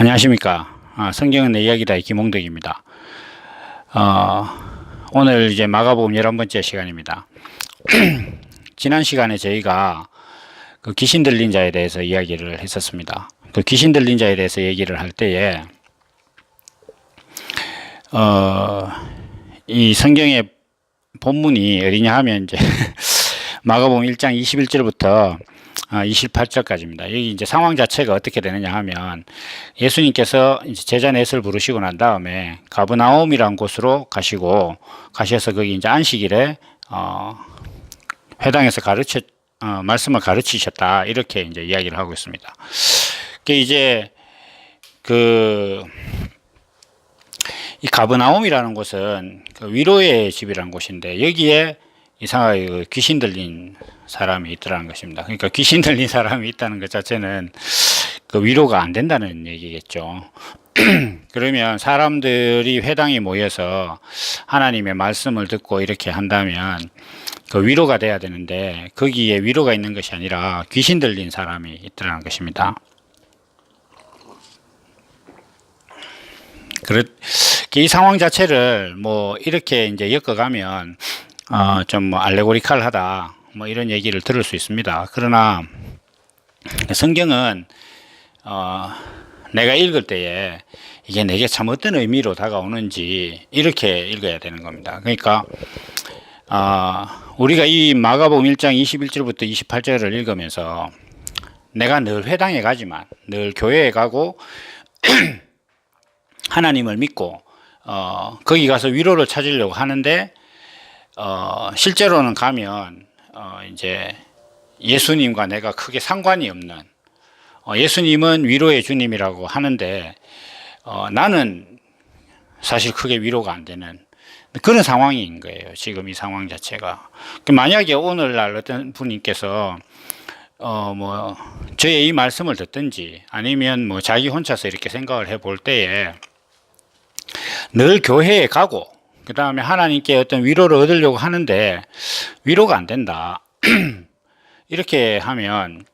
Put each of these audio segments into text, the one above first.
안녕하십니까. 아, 성경은 내 이야기다 김홍덕입니다. 어, 오늘 이제 마가복음 11번째 시간입니다. 지난 시간에 저희가 그 귀신 들린 자에 대해서 이야기를 했었습니다. 그 귀신 들린 자에 대해서 얘기를 할 때에 어, 이 성경의 본문이 어디냐 하면 이제 마가복음 1장 21절부터 아, 28절까지입니다. 여기 이제 상황 자체가 어떻게 되느냐 하면 예수님께서 이제 제자 넷을 부르시고 난 다음에 가브나움이라는 곳으로 가시고 가셔서 거기 이제 안식일에 어, 회당에서 가르쳐 어, 말씀을 가르치셨다 이렇게 이제 이야기를 하고 있습니다. 그 이제 그 이 가브나움이라는 곳은 그 위로의 집이라는 곳인데 여기에 이상하게 그 귀신 들린 사람이 있더라는 것입니다. 그러니까 귀신 들린 사람이 있다는 것 자체는 그 위로가 안 된다는 얘기겠죠. 그러면 사람들이 회당에 모여서 하나님의 말씀을 듣고 이렇게 한다면 그 위로가 돼야 되는데 거기에 위로가 있는 것이 아니라 귀신 들린 사람이 있더라는 것입니다. 그렇, 이 상황 자체를 뭐 이렇게 이제 엮어가면 어, 좀뭐 알레고리칼하다 뭐 이런 얘기를 들을 수 있습니다. 그러나 성경은 어, 내가 읽을 때에 이게 내게 참 어떤 의미로 다가오는지 이렇게 읽어야 되는 겁니다. 그러니까 어, 우리가 이 마가복음 1장 21절부터 28절을 읽으면서 내가 늘 회당에 가지만 늘 교회에 가고 하나님을 믿고 어, 거기 가서 위로를 찾으려고 하는데 어, 실제로는 가면 어, 이제 예수님과 내가 크게 상관이 없는 어, 예수님은 위로의 주님이라고 하는데 어, 나는 사실 크게 위로가 안 되는 그런 상황인 거예요. 지금 이 상황 자체가. 그 만약에 오늘날 어떤 분님께서 어, 뭐, 저의 이 말씀을 듣든지 아니면 뭐 자기 혼자서 이렇게 생각을 해볼 때에 늘 교회에 가고 그 다음에 하나님께 어떤 위로를 얻으려고 하는데 위로가 안 된다. 이렇게 하면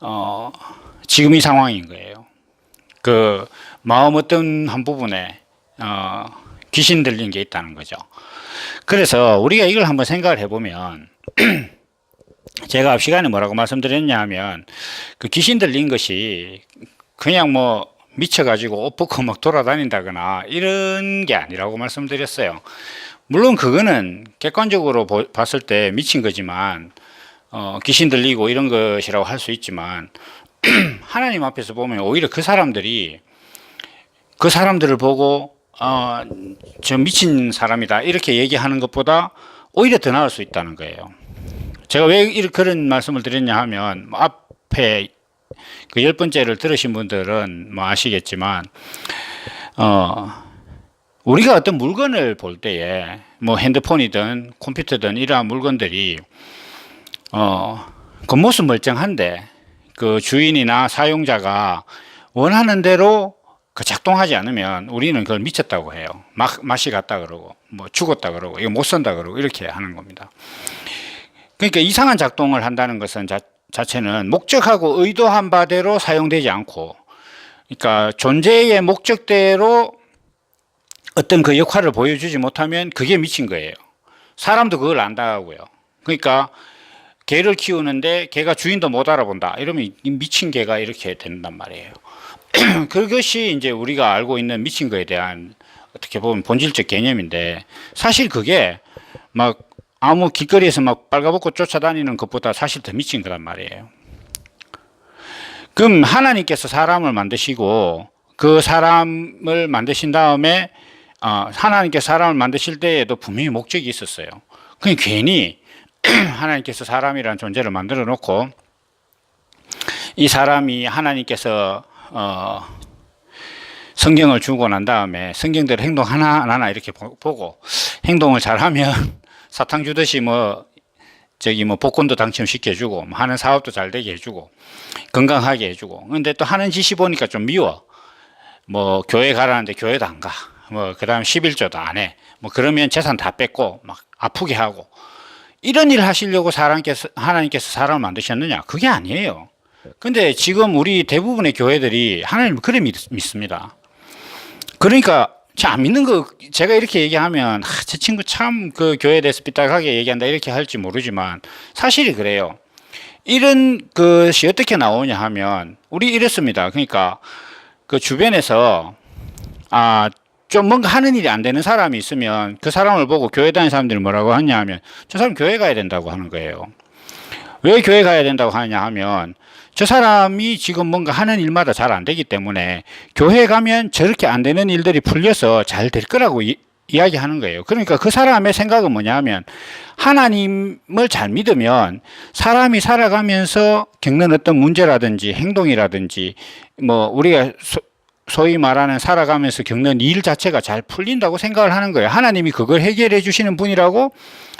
어, 지금 이 상황인 거예요. 그 마음 어떤 한 부분에 어, 귀신 들린 게 있다는 거죠. 그래서 우리가 이걸 한번 생각을 해보면 제가 앞 시간에 뭐라고 말씀드렸냐 하면 그 귀신 들린 것이 그냥 뭐 미쳐가지고 옷 벗고 막 돌아다닌다거나 이런 게 아니라고 말씀드렸어요. 물론 그거는 객관적으로 보, 봤을 때 미친 거지만 어, 귀신 들리고 이런 것이라고 할 수 있지만 하나님 앞에서 보면 오히려 그 사람들이 그 사람들을 보고 어, 저 미친 사람이다 이렇게 얘기하는 것보다 오히려 더 나을 수 있다는 거예요. 제가 왜 이렇게 그런 말씀을 드렸냐 하면 뭐 앞에 그 열 번째를 들으신 분들은 뭐 아시겠지만, 어, 우리가 어떤 물건을 볼 때에 뭐 핸드폰이든 컴퓨터든 이러한 물건들이 어, 겉모습 멀쩡한데 그 주인이나 사용자가 원하는 대로 그 작동하지 않으면 우리는 그걸 미쳤다고 해요. 막, 맛이 갔다 그러고, 뭐 죽었다 그러고, 이거 못 쓴다 그러고, 이렇게 하는 겁니다. 그러니까 이상한 작동을 한다는 것은 자, 자체는 목적하고 의도한 바대로 사용되지 않고, 그러니까 존재의 목적대로 어떤 그 역할을 보여주지 못하면 그게 미친 거예요. 사람도 그걸 안다고요. 그러니까 개를 키우는데 개가 주인도 못 알아본다. 이러면 미친 개가 이렇게 된단 말이에요. 그것이 이제 우리가 알고 있는 미친 거에 대한 어떻게 보면 본질적 개념인데 사실 그게 막 아무 길거리에서 막 빨가벗고 쫓아다니는 것보다 사실 더 미친 거란 말이에요. 그럼 하나님께서 사람을 만드시고 그 사람을 만드신 다음에 어, 하나님께서 사람을 만드실 때에도 분명히 목적이 있었어요. 그냥 괜히 하나님께서 사람이라는 존재를 만들어 놓고 이 사람이 하나님께서 어, 성경을 주고 난 다음에 성경대로 행동 하나 하나 이렇게 보고 행동을 잘하면 사탕 주듯이 뭐 저기 뭐 복권도 당첨시켜주고 뭐 하는 사업도 잘 되게 해주고 건강하게 해주고 근데 또 하는 짓이 보니까 좀 미워 뭐 교회 가라는데 교회도 안 가. 뭐 그다음 11조도 안 해. 뭐 그러면 재산 다 뺏고 막 아프게 하고 이런 일 하시려고 사람께서 하나님께서 사람을 만드셨느냐? 그게 아니에요. 근데 지금 우리 대부분의 교회들이 하나님을 그래 믿, 믿습니다. 그러니까 잘안 믿는 거 제가 이렇게 얘기하면 아, 저 친구 참 그 교회에 대해서 삐딱하게 얘기한다 이렇게 할지 모르지만 사실이 그래요. 이런 것이 어떻게 나오냐 하면 우리 이랬습니다. 그러니까 그 주변에서 아 좀 뭔가 하는 일이 안 되는 사람이 있으면 그 사람을 보고 교회 다니는 사람들이 뭐라고 하냐 하면 저 사람 교회 가야 된다고 하는 거예요. 왜 교회 가야 된다고 하냐 하면 저 사람이 지금 뭔가 하는 일마다 잘 안 되기 때문에 교회 가면 저렇게 안 되는 일들이 풀려서 잘 될 거라고 이, 이야기하는 거예요. 그러니까 그 사람의 생각은 뭐냐면 하나님을 잘 믿으면 사람이 살아가면서 겪는 어떤 문제라든지 행동이라든지 뭐 우리가 소, 소위 말하는 살아가면서 겪는 일 자체가 잘 풀린다고 생각을 하는 거예요. 하나님이 그걸 해결해 주시는 분이라고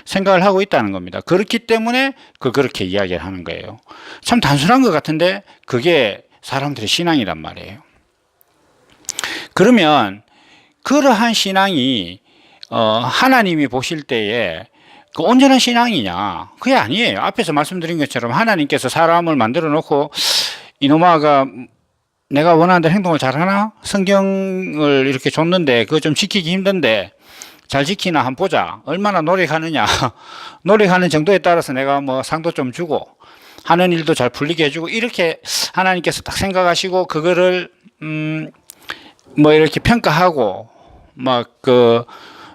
생각을 하고 있다는 겁니다. 그렇기 때문에 그 그렇게 이야기를 하는 거예요. 참 단순한 것 같은데 그게 사람들의 신앙이란 말이에요. 그러면 그러한 신앙이 어, 하나님이 보실 때에 그 온전한 신앙이냐? 그게 아니에요. 앞에서 말씀드린 것처럼 하나님께서 사람을 만들어 놓고 이놈아가 내가 원하는 대로 행동을 잘하나? 성경을 이렇게 줬는데 그거 좀 지키기 힘든데 잘 지키나 한번 보자. 얼마나 노력하느냐. 노력하는 정도에 따라서 내가 뭐 상도 좀 주고 하는 일도 잘 풀리게 해주고 이렇게 하나님께서 딱 생각하시고 그거를 음 뭐 이렇게 평가하고 막 그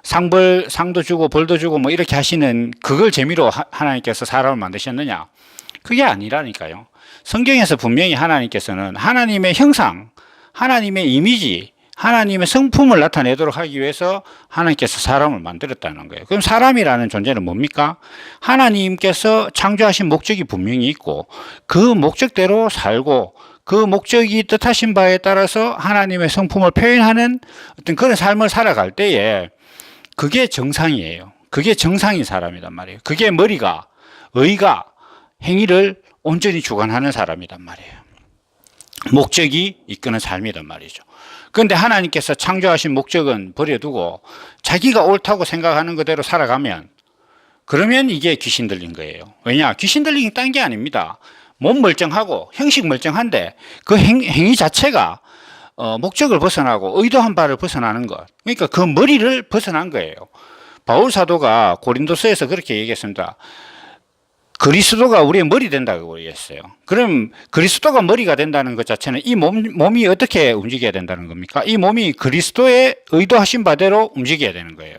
상벌 상도 주고 벌도 주고 뭐 이렇게 하시는 그걸 재미로 하, 하나님께서 사람을 만드셨느냐? 그게 아니라니까요. 성경에서 분명히 하나님께서는 하나님의 형상, 하나님의 이미지, 하나님의 성품을 나타내도록 하기 위해서 하나님께서 사람을 만들었다는 거예요. 그럼 사람이라는 존재는 뭡니까? 하나님께서 창조하신 목적이 분명히 있고 그 목적대로 살고 그 목적이 뜻하신 바에 따라서 하나님의 성품을 표현하는 어떤 그런 삶을 살아갈 때에 그게 정상이에요. 그게 정상인 사람이란 말이에요. 그게 머리가, 의가, 행위를 온전히 주관하는 사람이란 말이에요. 목적이 이끄는 삶이란 말이죠. 그런데 하나님께서 창조하신 목적은 버려두고 자기가 옳다고 생각하는 그대로 살아가면 그러면 이게 귀신 들린 거예요. 왜냐? 귀신 들린 딴 게 아닙니다. 몸 멀쩡하고 형식 멀쩡한데 그 행, 행위 자체가 어, 목적을 벗어나고 의도한 바를 벗어나는 것. 그러니까 그 머리를 벗어난 거예요. 바울 사도가 고린도서에서 그렇게 얘기했습니다. 그리스도가 우리의 머리 된다고 얘기했어요. 그럼 그리스도가 머리가 된다는 것 자체는 이 몸, 몸이 어떻게 움직여야 된다는 겁니까? 이 몸이 그리스도의 의도하신 바대로 움직여야 되는 거예요.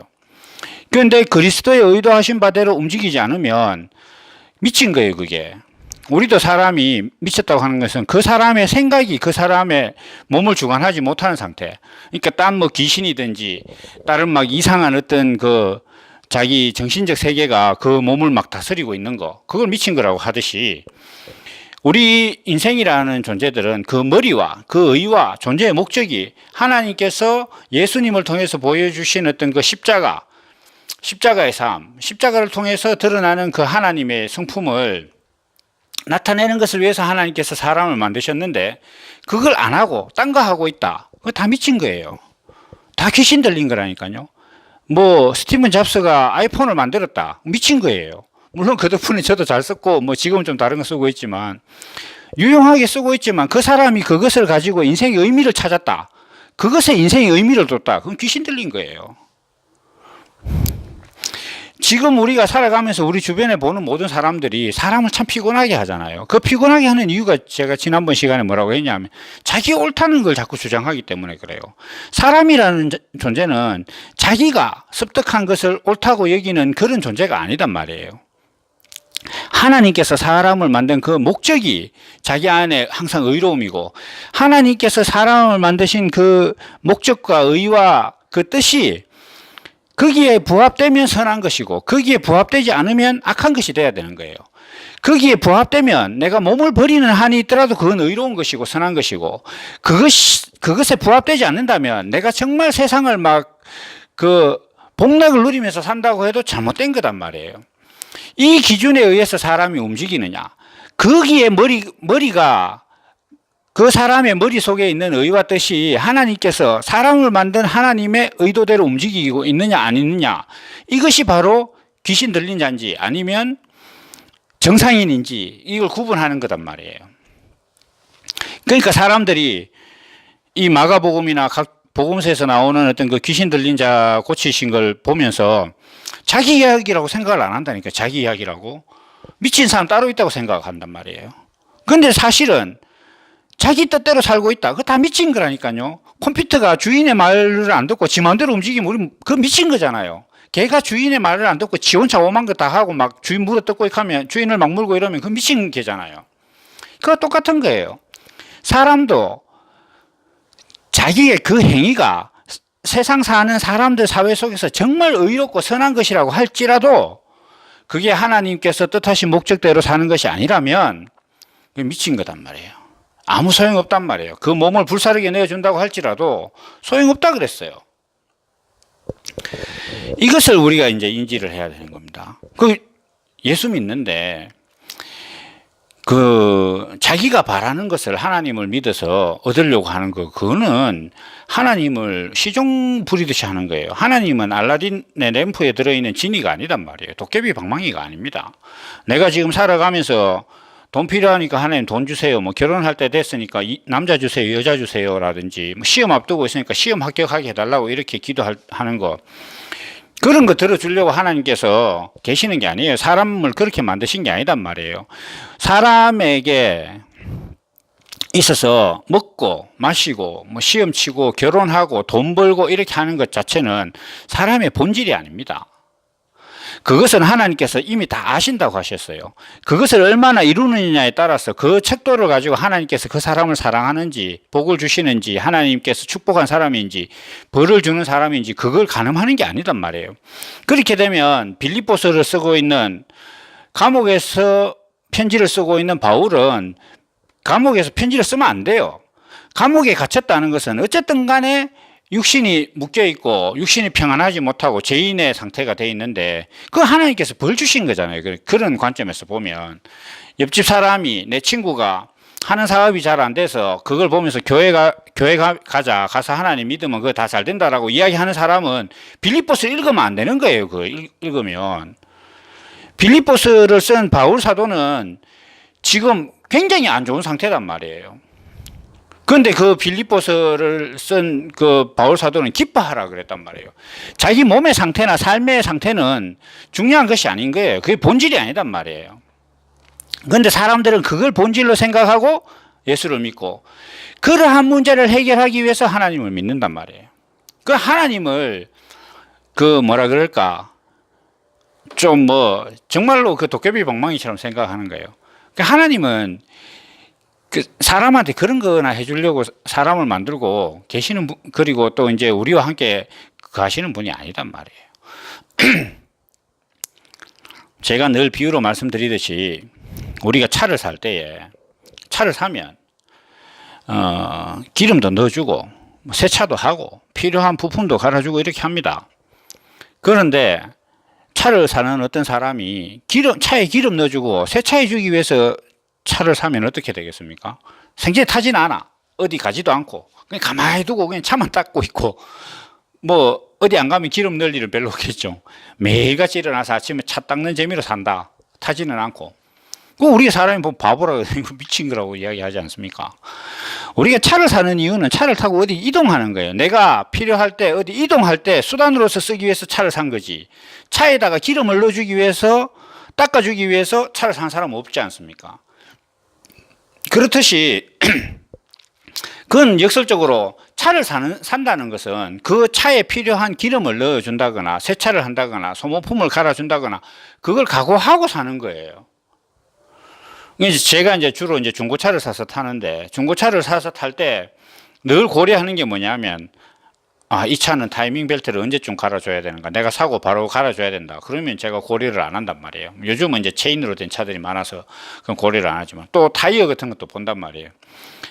그런데 그리스도의 의도하신 바대로 움직이지 않으면 미친 거예요, 그게. 우리도 사람이 미쳤다고 하는 것은 그 사람의 생각이 그 사람의 몸을 주관하지 못하는 상태. 그러니까 딴 뭐 귀신이든지 다른 막 이상한 어떤 그 자기 정신적 세계가 그 몸을 막 다스리고 있는 거. 그걸 미친 거라고 하듯이 우리 인생이라는 존재들은 그 머리와 그 의와 존재의 목적이 하나님께서 예수님을 통해서 보여주신 어떤 그 십자가, 십자가의 삶, 십자가를 통해서 드러나는 그 하나님의 성품을 나타내는 것을 위해서 하나님께서 사람을 만드셨는데 그걸 안 하고 딴 거 하고 있다. 그거 다 미친 거예요. 다 귀신 들린 거라니까요. 뭐 스티븐 잡스가 아이폰을 만들었다. 미친 거예요. 물론 그 덕분에 저도 잘 썼고 뭐 지금은 좀 다른 거 쓰고 있지만 유용하게 쓰고 있지만 그 사람이 그것을 가지고 인생의 의미를 찾았다. 그것에 인생의 의미를 뒀다. 그건 귀신 들린 거예요. 지금 우리가 살아가면서 우리 주변에 보는 모든 사람들이 사람을 참 피곤하게 하잖아요. 그 피곤하게 하는 이유가 제가 지난번 시간에 뭐라고 했냐면 자기 옳다는 걸 자꾸 주장하기 때문에 그래요. 사람이라는 존재는 자기가 습득한 것을 옳다고 여기는 그런 존재가 아니단 말이에요. 하나님께서 사람을 만든 그 목적이 자기 안에 항상 의로움이고 하나님께서 사람을 만드신 그 목적과 의와 그 뜻이 거기에 부합되면 선한 것이고 거기에 부합되지 않으면 악한 것이 돼야 되는 거예요. 거기에 부합되면 내가 몸을 버리는 한이 있더라도 그건 의로운 것이고 선한 것이고 그것이 그것에 부합되지 않는다면 내가 정말 세상을 막 그 복락을 누리면서 산다고 해도 잘못된 거단 말이에요. 이 기준에 의해서 사람이 움직이느냐? 거기에 머리 머리가 그 사람의 머릿속에 있는 의와 뜻이 하나님께서 사람을 만든 하나님의 의도대로 움직이고 있느냐 아니느냐 이것이 바로 귀신 들린 자인지 아니면 정상인인지 이걸 구분하는 거단 말이에요. 그러니까 사람들이 이 마가복음이나 각 복음서에서 나오는 어떤 그 귀신 들린 자 고치신 걸 보면서 자기 이야기라고 생각을 안 한다니까 자기 이야기라고 미친 사람 따로 있다고 생각한단 말이에요. 근데 사실은 자기 뜻대로 살고 있다. 그거 다 미친 거라니까요. 컴퓨터가 주인의 말을 안 듣고 지 마음대로 움직이면 우리 그 미친 거잖아요. 걔가 주인의 말을 안 듣고 지 혼자 오만 거 다 하고 막 주인 물어 뜯고 이렇게 하면 주인을 막 물고 이러면 그 미친 개잖아요. 그거 똑같은 거예요. 사람도 자기의 그 행위가 세상 사는 사람들 사회 속에서 정말 의롭고 선한 것이라고 할지라도 그게 하나님께서 뜻하신 목적대로 사는 것이 아니라면 미친 거단 말이에요. 아무 소용없단 말이에요. 그 몸을 불사르게 내어준다고 할지라도 소용없다 그랬어요. 이것을 우리가 이제 인지를 해야 되는 겁니다. 그 예수 믿는데 그 자기가 바라는 것을 하나님을 믿어서 얻으려고 하는 거 그거는 하나님을 시종 부리듯이 하는 거예요. 하나님은 알라딘의 램프에 들어있는 지니가 아니단 말이에요. 도깨비 방망이가 아닙니다. 내가 지금 살아가면서 돈 필요하니까 하나님 돈 주세요. 뭐 결혼할 때 됐으니까 이- 남자 주세요, 여자 주세요라든지 뭐 시험 앞두고 있으니까 시험 합격하게 해달라고 이렇게 기도하는 거 그런 거 들어주려고 하나님께서 계시는 게 아니에요. 사람을 그렇게 만드신 게 아니단 말이에요. 사람에게 있어서 먹고 마시고 뭐 시험 치고 결혼하고 돈 벌고 이렇게 하는 것 자체는 사람의 본질이 아닙니다. 그것은 하나님께서 이미 다 아신다고 하셨어요. 그것을 얼마나 이루느냐에 따라서 그 척도를 가지고 하나님께서 그 사람을 사랑하는지, 복을 주시는지, 하나님께서 축복한 사람인지, 벌을 주는 사람인지, 그걸 가늠하는 게 아니단 말이에요. 그렇게 되면 빌립보서를 쓰고 있는 감옥에서 편지를 쓰고 있는 바울은 감옥에서 편지를 쓰면 안 돼요. 감옥에 갇혔다는 것은 어쨌든 간에 육신이 묶여 있고 육신이 평안하지 못하고 죄인의 상태가 돼 있는데 그 하나님께서 벌 주신 거잖아요. 그- 그런 관점에서 보면 옆집 사람이 내 친구가 하는 사업이 잘 안 돼서 그걸 보면서 교회 가 교회 가, 가자 가서 하나님 믿으면 그거 다 잘 된다라고 이야기하는 사람은 빌립보스 읽으면 안 되는 거예요. 그 읽으면 빌립보스를 쓴 바울 사도는 지금 굉장히 안 좋은 상태란 말이에요. 그런데 그 빌립보서를 쓴 그 바울 사도는 기뻐하라 그랬단 말이에요. 자기 몸의 상태나 삶의 상태는 중요한 것이 아닌 거예요. 그게 본질이 아니단 말이에요. 그런데 사람들은 그걸 본질로 생각하고 예수를 믿고 그러한 문제를 해결하기 위해서 하나님을 믿는단 말이에요. 그 하나님을 그 뭐라 그럴까 좀 뭐 정말로 그 도깨비 방망이처럼 생각하는 거예요. 그 하나님은 그 사람한테 그런 거나 해주려고 사람을 만들고 계시는 분, 그리고 또 이제 우리와 함께 가시는 분이 아니단 말이에요. 제가 늘 비유로 말씀드리듯이 우리가 차를 살 때에 차를 사면 어, 기름도 넣어주고 뭐 세차도 하고 필요한 부품도 갈아주고 이렇게 합니다. 그런데 차를 사는 어떤 사람이 기름 차에 기름 넣어주고 세차해주기 위해서 차를 사면 어떻게 되겠습니까? 생전에 타진 않아. 어디 가지도 않고 그냥 가만히 두고 그냥 차만 닦고 있고 뭐 어디 안 가면 기름 넣을 일은 별로 없겠죠. 매일같이 일어나서 아침에 차 닦는 재미로 산다. 타지는 않고. 그 우리 사람이 뭐 바보라고 미친 거라고 이야기하지 않습니까? 우리가 차를 사는 이유는 차를 타고 어디 이동하는 거예요. 내가 필요할 때 어디 이동할 때 수단으로서 쓰기 위해서 차를 산 거지. 차에다가 기름을 넣어주기 위해서 닦아주기 위해서 차를 산 사람 없지 않습니까? 그렇듯이 그건 역설적으로 차를 사는, 산다는 것은 그 차에 필요한 기름을 넣어준다거나 세차를 한다거나 소모품을 갈아준다거나 그걸 각오하고 사는 거예요. 이제 제가 이제 주로 이제 중고차를 사서 타는데 중고차를 사서 탈 때 늘 고려하는 게 뭐냐면 아, 이 차는 타이밍 벨트를 언제쯤 갈아줘야 되는가? 내가 사고 바로 갈아줘야 된다. 그러면 제가 고려를 안 한단 말이에요. 요즘은 이제 체인으로 된 차들이 많아서 그건 고려를 안 하지만 또 타이어 같은 것도 본단 말이에요.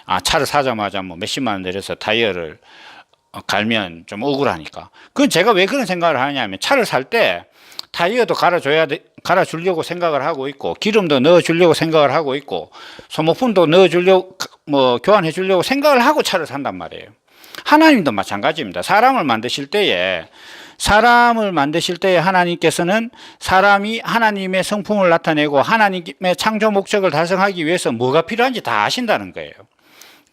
아, 차를 사자마자 뭐 몇십만 원 내려서 타이어를 어, 갈면 좀 억울하니까. 그건 제가 왜 그런 생각을 하냐면 차를 살 때 타이어도 갈아줘야 돼, 갈아주려고 생각을 하고 있고 기름도 넣어주려고 생각을 하고 있고 소모품도 넣어주려고 뭐 교환해주려고 생각을 하고 차를 산단 말이에요. 하나님도 마찬가지입니다. 사람을 만드실 때에 사람을 만드실 때에 하나님께서는 사람이 하나님의 성품을 나타내고 하나님의 창조 목적을 달성하기 위해서 뭐가 필요한지 다 아신다는 거예요.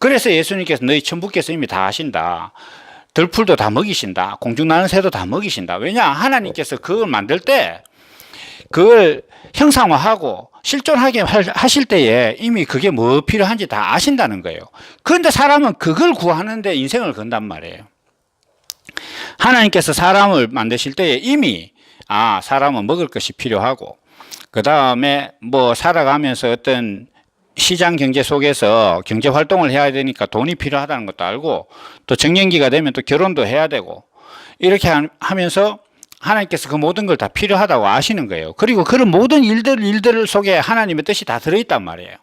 그래서 예수님께서 너희 천부께서 이미 다 하신다. 들풀도 다 먹이신다. 공중 나는 새도 다 먹이신다. 왜냐? 하나님께서 그걸 만들 때 그걸 형상화하고 실존하게 할- 하실 때에 이미 그게 뭐 필요한지 다 아신다는 거예요. 그런데 사람은 그걸 구하는데 인생을 건단 말이에요. 하나님께서 사람을 만드실 때에 이미 아, 사람은 먹을 것이 필요하고 그 다음에 뭐 살아가면서 어떤 시장 경제 속에서 경제 활동을 해야 되니까 돈이 필요하다는 것도 알고 또 정년기가 되면 또 결혼도 해야 되고 이렇게 하- 하면서 하나님께서 그 모든 걸 다 필요하다고 아시는 거예요. 그리고 그런 모든 일들 일들 속에 하나님의 뜻이 다 들어있단 말이에요.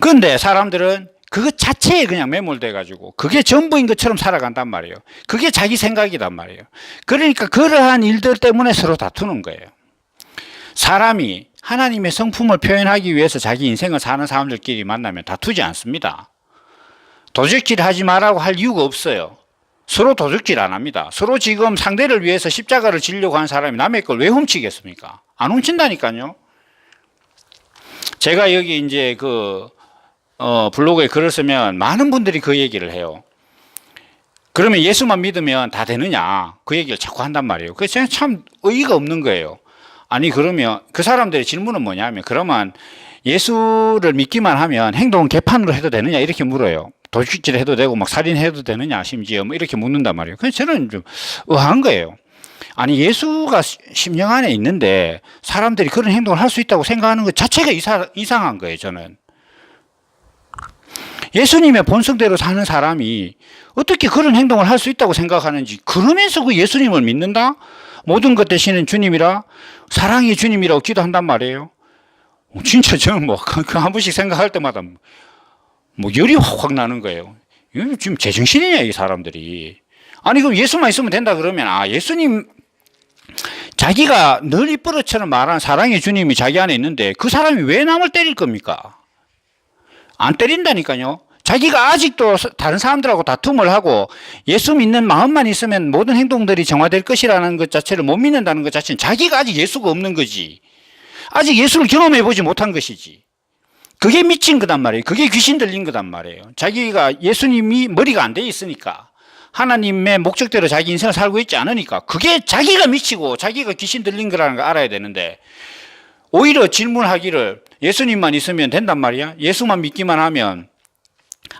그런데 사람들은 그것 자체에 그냥 매몰돼 가지고 그게 전부인 것처럼 살아간단 말이에요. 그게 자기 생각이단 말이에요. 그러니까 그러한 일들 때문에 서로 다투는 거예요. 사람이 하나님의 성품을 표현하기 위해서 자기 인생을 사는 사람들끼리 만나면 다투지 않습니다. 도적질 하지 말라고 할 이유가 없어요. 서로 도적질 안 합니다. 서로 지금 상대를 위해서 십자가를 지려고 한 사람이 남의 걸 왜 훔치겠습니까? 안 훔친다니까요. 제가 여기 이제 그, 어, 블로그에 글을 쓰면 많은 분들이 그 얘기를 해요. 그러면 예수만 믿으면 다 되느냐? 그 얘기를 자꾸 한단 말이에요. 저는 참 의의가 없는 거예요. 아니, 그러면 그 사람들의 질문은 뭐냐면, 그러면 예수를 믿기만 하면 행동은 개판으로 해도 되느냐? 이렇게 물어요. 도둑질 해도 되고, 막 살인해도 되느냐? 심지어 뭐 이렇게 묻는단 말이에요. 그래서 저는 좀 의아한 거예요. 아니, 예수가 시- 심령 안에 있는데 사람들이 그런 행동을 할 수 있다고 생각하는 것 자체가 이사, 이상한 거예요, 저는. 예수님의 본성대로 사는 사람이 어떻게 그런 행동을 할 수 있다고 생각하는지, 그러면서 그 예수님을 믿는다? 모든 것 되시는 주님이라, 사랑의 주님이라고 기도한단 말이에요. 어, 진짜 저는 뭐, 그 한 번씩 생각할 때마다 뭐 열이 확확 나는 거예요. 지금 제정신이냐, 이 사람들이. 아니, 그럼 예수만 있으면 된다 그러면, 아, 예수님, 자기가 늘 이쁘러처럼 말하는 사랑의 주님이 자기 안에 있는데 그 사람이 왜 남을 때릴 겁니까? 안 때린다니까요. 자기가 아직도 서- 다른 사람들하고 다툼을 하고 예수 믿는 마음만 있으면 모든 행동들이 정화될 것이라는 것 자체를 못 믿는다는 것 자체는 자기가 아직 예수가 없는 거지. 아직 예수를 경험해 보지 못한 것이지. 그게 미친 거단 말이에요. 그게 귀신 들린 거단 말이에요. 자기가 예수님이 머리가 안 돼 있으니까 하나님의 목적대로 자기 인생을 살고 있지 않으니까 그게 자기가 미치고 자기가 귀신 들린 거라는 걸 알아야 되는데 오히려 질문하기를 예수님만 있으면 된단 말이야. 예수만 믿기만 하면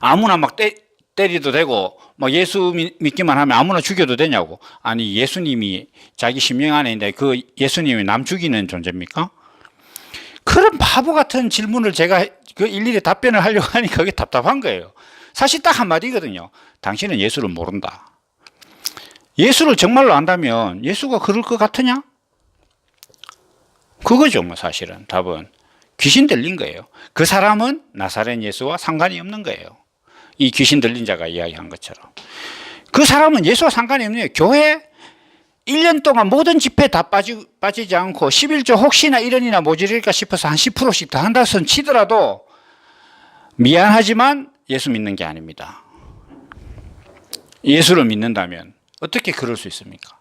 아무나 막 때, 때리도 되고 막 예수 믿- 믿기만 하면 아무나 죽여도 되냐고. 아니 예수님이 자기 심령 안에 있는데 그 예수님이 남 죽이는 존재입니까? 그런 바보 같은 질문을 제가 그 일일이 답변을 하려고 하니까 그게 답답한 거예요. 사실 딱 한마디거든요. 당신은 예수를 모른다. 예수를 정말로 안다면 예수가 그럴 것 같으냐? 그거죠, 뭐 사실은 답은 귀신 들린 거예요. 그 사람은 나사렛 예수와 상관이 없는 거예요. 이 귀신 들린 자가 이야기한 것처럼. 그 사람은 예수와 상관이 없네요. 교회 1년 동안 모든 집회 다 빠지, 빠지지 않고 11조 혹시나 1원이나 모자랄까 싶어서 한 10%씩 더 한다 손 치더라도 미안하지만 예수 믿는 게 아닙니다. 예수를 믿는다면 어떻게 그럴 수 있습니까?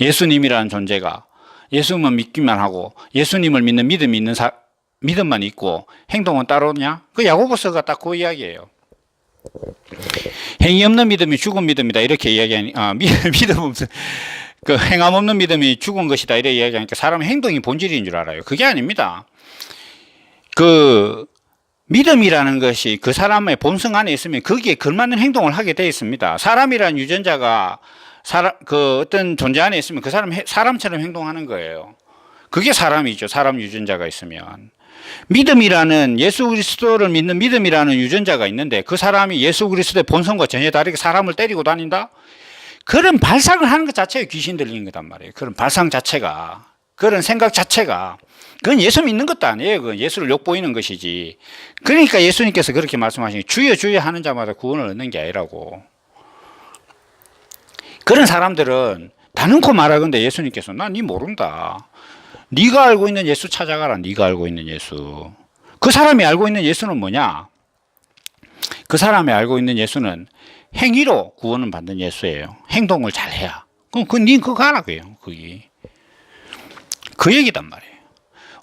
예수님이라는 존재가 예수만 믿기만 하고 예수님을 믿는 믿음이 있는 사, 믿음만 있고 행동은 따로냐? 그 야고보서가 딱 그 이야기예요. 행위 없는 믿음이 죽은 믿음이다 이렇게 이야기하니 아 미, 믿음 없는 그 행함 없는 믿음이 죽은 것이다 이렇게 이야기하니까 사람 행동이 본질인 줄 알아요. 그게 아닙니다. 그 믿음이라는 것이 그 사람의 본성 안에 있으면 거기에 걸맞는 행동을 하게 되어 있습니다. 사람이라는 유전자가 사람 그 어떤 존재 안에 있으면 그 사람 사람처럼 행동하는 거예요. 그게 사람이죠. 사람 유전자가 있으면 믿음이라는 예수 그리스도를 믿는 믿음이라는 유전자가 있는데 그 사람이 예수 그리스도의 본성과 전혀 다르게 사람을 때리고 다닌다. 그런 발상을 하는 것 자체가 귀신 들리는 거단 말이에요. 그런 발상 자체가 그런 생각 자체가 그건 예수 믿는 것도 아니에요. 그건 예수를 욕보이는 것이지. 그러니까 예수님께서 그렇게 말씀하신 게 주여 주여 하는 자마다 구원을 얻는 게 아니라고. 그런 사람들은 다는코 말하건대 예수님께서 난네 모른다. 네가 알고 있는 예수 찾아가라. 네가 알고 있는 예수. 그 사람이 알고 있는 예수는 뭐냐? 그 사람이 알고 있는 예수는 행위로 구원을 받는 예수예요. 행동을 잘해야. 그럼 그네 그거 가라 그요. 그게 그 얘기단 말이에요.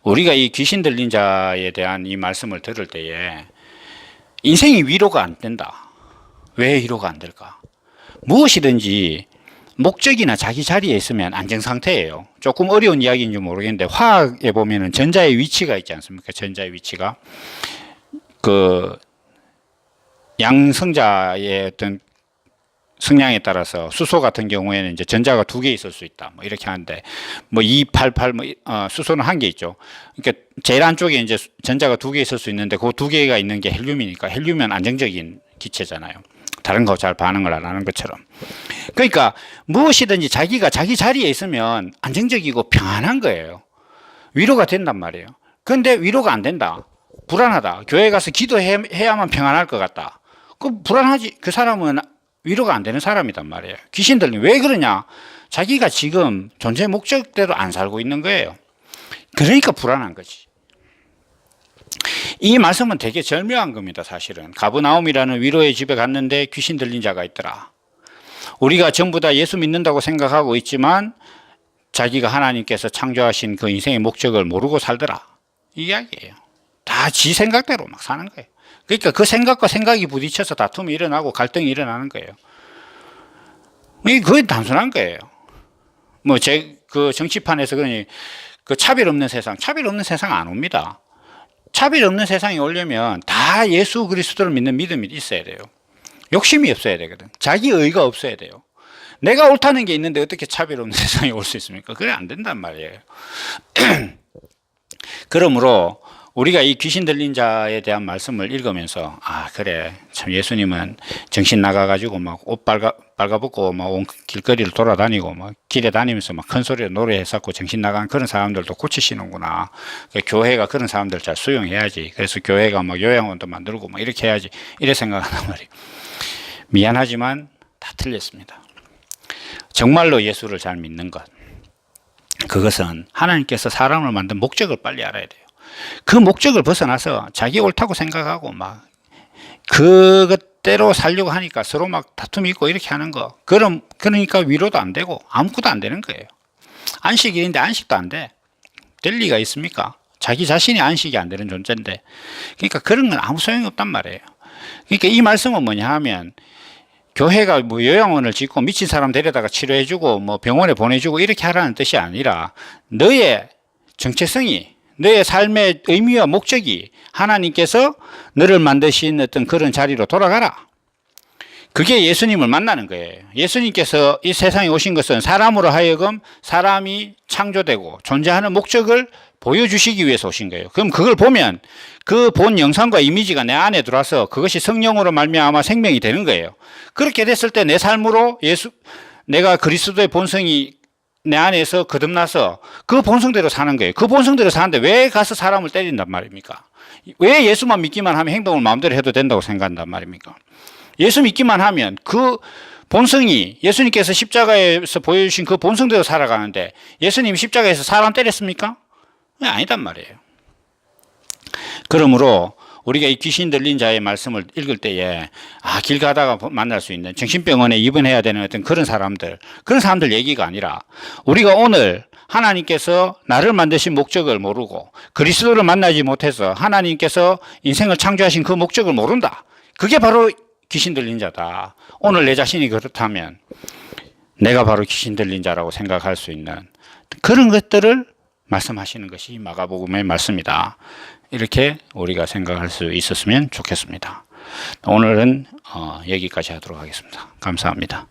우리가 이 귀신 들린 자에 대한 이 말씀을 들을 때에 인생이 위로가 안 된다. 왜 위로가 안 될까? 무엇이든지 목적이나 자기 자리에 있으면 안정 상태예요. 조금 어려운 이야기인지 모르겠는데 화학에 보면은 전자의 위치가 있지 않습니까? 전자의 위치가 그 양성자의 어떤 성량에 따라서 수소 같은 경우에는 이제 전자가 두 개 있을 수 있다. 뭐 이렇게 하는데 뭐 288, 뭐 어, 수소는 한 개 있죠. 그러니까 제일 안쪽에 이제 수- 전자가 두 개 있을 수 있는데 그 두 개가 있는 게 헬륨이니까 헬륨은 안정적인 기체잖아요. 다른 거 잘 반응을 안 하는 것처럼. 그러니까 무엇이든지 자기가 자기 자리에 있으면 안정적이고 평안한 거예요. 위로가 된단 말이에요. 근데 위로가 안 된다. 불안하다. 교회 가서 기도해야만 평안할 것 같다. 그 불안하지. 그 사람은 위로가 안 되는 사람이단 말이에요. 귀신들은 왜 그러냐? 자기가 지금 존재 목적대로 안 살고 있는 거예요. 그러니까 불안한 거지. 이 말씀은 되게 절묘한 겁니다, 사실은. 가브나움이라는 위로의 집에 갔는데 귀신 들린 자가 있더라. 우리가 전부 다 예수 믿는다고 생각하고 있지만 자기가 하나님께서 창조하신 그 인생의 목적을 모르고 살더라. 이 이야기예요. 다 지 생각대로 막 사는 거예요. 그러니까 그 생각과 생각이 부딪혀서 다툼이 일어나고 갈등이 일어나는 거예요. 이게 거의 단순한 거예요. 뭐 제 그 정치판에서 그러니 그 차별 없는 세상, 차별 없는 세상 안 옵니다. 차별 없는 세상이 오려면 다 예수 그리스도를 믿는 믿음이 있어야 돼요. 욕심이 없어야 되거든. 자기 의가 없어야 돼요. 내가 옳다는 게 있는데 어떻게 차별 없는 세상이 올 수 있습니까? 그래 안 된단 말이에요. 그러므로 우리가 이 귀신 들린 자에 대한 말씀을 읽으면서 아 그래 참 예수님은 정신 나가가지고 막 옷 빨가 빨가벗고 막 온 길거리를 돌아다니고 막 길에 다니면서 막 큰 소리로 노래했었고 정신 나간 그런 사람들도 고치시는구나. 그 교회가 그런 사람들 잘 수용해야지. 그래서 교회가 막 요양원도 만들고 막 이렇게 해야지. 이래 생각한단 말이에요. 미안하지만 다 틀렸습니다. 정말로 예수를 잘 믿는 것. 그것은 하나님께서 사람을 만든 목적을 빨리 알아야 돼요. 그 목적을 벗어나서 자기 옳다고 생각하고 막 그것대로 살려고 하니까 서로 막 다툼이 있고 이렇게 하는 거. 그럼 그러니까 위로도 안 되고 아무것도 안 되는 거예요. 안식일인데 안식도 안 돼. 될 리가 있습니까? 자기 자신이 안식이 안 되는 존재인데. 그러니까 그런 건 아무 소용이 없단 말이에요. 그러니까 이 말씀은 뭐냐 하면 교회가 뭐 요양원을 짓고 미친 사람 데려다가 치료해주고 뭐 병원에 보내주고 이렇게 하라는 뜻이 아니라 너의 정체성이 너의 삶의 의미와 목적이 하나님께서 너를 만드신 어떤 그런 자리로 돌아가라. 그게 예수님을 만나는 거예요. 예수님께서 이 세상에 오신 것은 사람으로 하여금 사람이 창조되고 존재하는 목적을 보여주시기 위해서 오신 거예요. 그럼 그걸 보면 그 본 영상과 이미지가 내 안에 들어와서 그것이 성령으로 말미암아 생명이 되는 거예요. 그렇게 됐을 때 내 삶으로 예수 내가 그리스도의 본성이 내 안에서 거듭나서 그 본성대로 사는 거예요. 그 본성대로 사는데 왜 가서 사람을 때린단 말입니까? 왜 예수만 믿기만 하면 행동을 마음대로 해도 된다고 생각한단 말입니까? 예수 믿기만 하면 그 본성이 예수님께서 십자가에서 보여주신 그 본성대로 살아가는데 예수님 십자가에서 사람 때렸습니까? 네, 아니단 말이에요. 그러므로 우리가 이 귀신 들린 자의 말씀을 읽을 때에 아, 길 가다가 만날 수 있는 정신병원에 입원해야 되는 어떤 그런 사람들, 그런 사람들 얘기가 아니라 우리가 오늘 하나님께서 나를 만드신 목적을 모르고 그리스도를 만나지 못해서 하나님께서 인생을 창조하신 그 목적을 모른다. 그게 바로 귀신 들린 자다. 오늘 내 자신이 그렇다면 내가 바로 귀신 들린 자라고 생각할 수 있는 그런 것들을 말씀하시는 것이 마가복음의 말씀이다. 이렇게 우리가 생각할 수 있었으면 좋겠습니다. 오늘은 어, 여기까지 하도록 하겠습니다. 감사합니다.